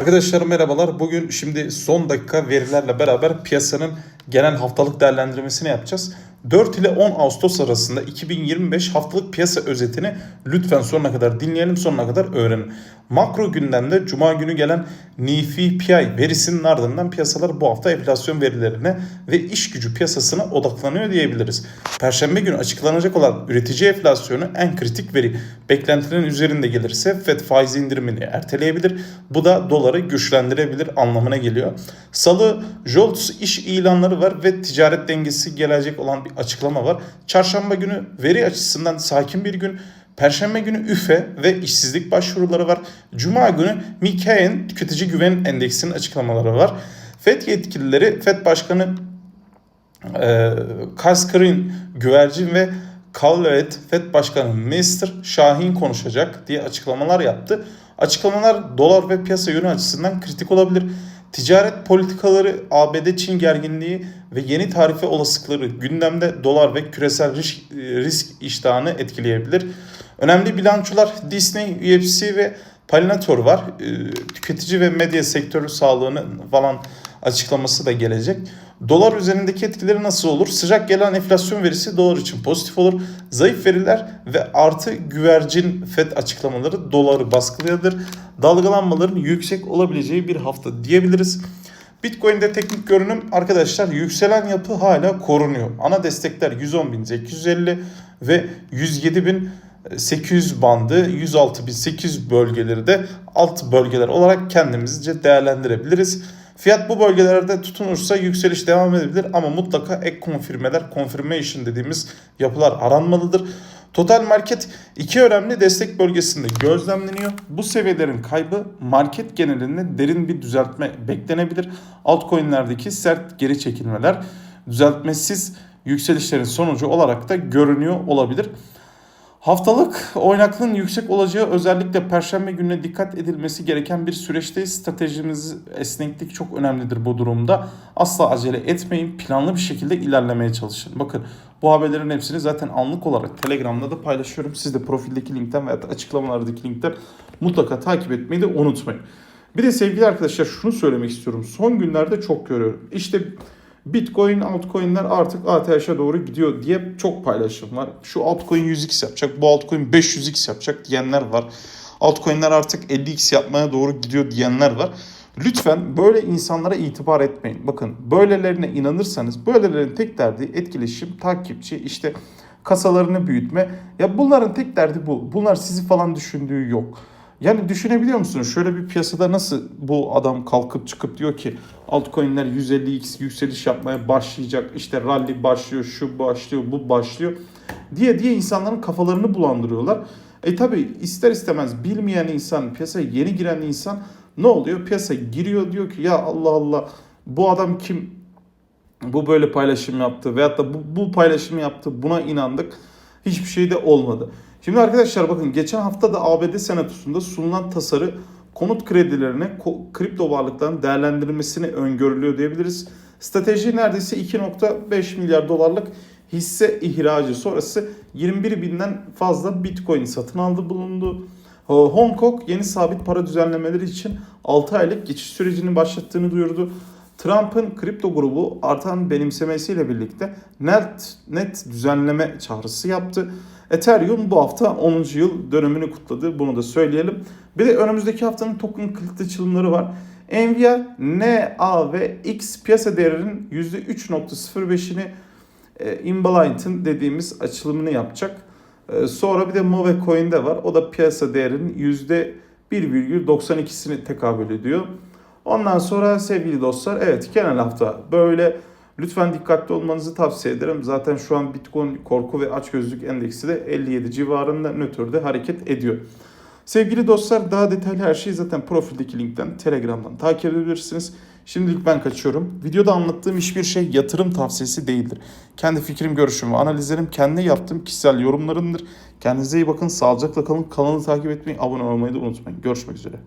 Arkadaşlar merhabalar. Bugün şimdi son dakika verilerle beraber piyasanın genel haftalık değerlendirmesini yapacağız. 4 ile 10 Ağustos arasında 2025 haftalık piyasa özetini lütfen sonuna kadar dinleyelim, sonuna kadar öğrenin. Makro gündemde Cuma günü gelen NIFI PI verisinin ardından piyasalar bu hafta enflasyon verilerine ve iş gücü piyasasına odaklanıyor diyebiliriz. Perşembe günü açıklanacak olan üretici enflasyonu en kritik veri. Beklentilerin üzerinde gelirse FED faiz indirimini erteleyebilir. Bu da doları güçlendirebilir anlamına geliyor. Salı JOLTS iş ilanları var ve ticaret dengesi gelecek olan bir açıklama var. Çarşamba günü veri açısından sakin bir gün. Perşembe günü üfe ve işsizlik başvuruları var. Cuma günü Mikaen tüketici güven endeksinin açıklamaları var. FED yetkilileri, FED Başkanı e, Kaskır'ın güvercin ve Calvet FED Başkanı Mr. Şahin konuşacak diye açıklamalar yaptı. Açıklamalar dolar ve piyasa yönü açısından kritik olabilir. Ticaret politikaları, ABD-Çin gerginliği ve yeni tarife olasılıkları gündemde dolar ve küresel risk, risk iştahını etkileyebilir. Önemli bilançolar Disney, UFC ve Palinator var. Ee, Tüketici ve medya sektörü sağlığını falan açıklaması da gelecek. Dolar üzerindeki etkileri nasıl olur? Sıcak gelen enflasyon verisi dolar için pozitif olur. Zayıf veriler ve artı güvercin FED açıklamaları doları baskılayabilir. Dalgalanmaların yüksek olabileceği bir hafta diyebiliriz. Bitcoin'de teknik görünüm arkadaşlar yükselen yapı hala korunuyor. Ana destekler 110.850 ve 107.800 bandı 106.800 bölgeleri de alt bölgeler olarak kendimizce değerlendirebiliriz. Fiyat bu bölgelerde tutunursa yükseliş devam edebilir ama mutlaka ek konfirmeler, confirmation dediğimiz yapılar aranmalıdır. Total market iki önemli destek bölgesinde gözlemleniyor. Bu seviyelerin kaybı market genelinde derin bir düzeltme beklenebilir. Altcoin'lerdeki sert geri çekilmeler düzeltmesiz yükselişlerin sonucu olarak da görünüyor olabilir. Haftalık oynaklığın yüksek olacağı özellikle perşembe gününe dikkat edilmesi gereken bir süreçteyiz. Stratejimiz esneklik çok önemlidir bu durumda. Asla acele etmeyin. Planlı bir şekilde ilerlemeye çalışın. Bakın bu haberlerin hepsini zaten anlık olarak Telegram'da da paylaşıyorum. Siz de profildeki linkten veya açıklamalardaki linkten mutlaka takip etmeyi de unutmayın. Bir de sevgili arkadaşlar şunu söylemek istiyorum. Son günlerde çok görüyorum. İşte Bitcoin, altcoin'ler artık ATH'e doğru gidiyor diye çok paylaşım var. Şu altcoin 100x yapacak, bu altcoin 500x yapacak diyenler var. Altcoin'ler artık 50x yapmaya doğru gidiyor diyenler var. Lütfen böyle insanlara itibar etmeyin. Bakın böylelerine inanırsanız böylelerin tek derdi etkileşim, takipçi, işte kasalarını büyütme. Ya bunların tek derdi bu. Bunlar sizi falan düşündüğü yok. Yani düşünebiliyor musunuz? Şöyle bir piyasada nasıl bu adam kalkıp çıkıp diyor ki altcoin'ler 150x yükseliş yapmaya başlayacak. İşte rally başlıyor, şu başlıyor, bu başlıyor diye diye insanların kafalarını bulandırıyorlar. E tabi ister istemez bilmeyen insan, piyasaya yeni giren insan ne oluyor? Piyasa giriyor diyor ki ya Allah Allah bu adam kim? Bu böyle paylaşım yaptı veyahut da bu, bu paylaşımı yaptı buna inandık. Hiçbir şey de olmadı. Şimdi arkadaşlar bakın geçen hafta da ABD Senatosu'nda sunulan tasarı konut kredilerine kripto varlıkların değerlendirilmesini öngörülüyor diyebiliriz. Strateji neredeyse 2.5 milyar dolarlık hisse ihracı sonrası 21 binden fazla bitcoin satın aldı bulundu. Hong Kong yeni sabit para düzenlemeleri için 6 aylık geçiş sürecini başlattığını duyurdu. Trump'ın kripto grubu artan benimsemesiyle birlikte net, net düzenleme çağrısı yaptı. Ethereum bu hafta 10. yıl dönümünü kutladı. Bunu da söyleyelim. Bir de önümüzdeki haftanın token kilit açılımları var. Nvidia, NA ve X piyasa değerinin %3.05'ini e, Imbalant'ın dediğimiz açılımını yapacak. E, sonra bir de Move Coin'de var. O da piyasa değerinin %1,92'sini tekabül ediyor. Ondan sonra sevgili dostlar evet genel hafta böyle lütfen dikkatli olmanızı tavsiye ederim. Zaten şu an Bitcoin korku ve açgözlük endeksi de 57 civarında nötrde hareket ediyor. Sevgili dostlar daha detaylı her şeyi zaten profildeki linkten Telegram'dan takip edebilirsiniz. Şimdilik ben kaçıyorum. Videoda anlattığım hiçbir şey yatırım tavsiyesi değildir. Kendi fikrim, görüşüm ve analizlerim kendi yaptığım kişisel yorumlarımdır. Kendinize iyi bakın, sağlıcakla kalın. Kanalı takip etmeyi, abone olmayı da unutmayın. Görüşmek üzere.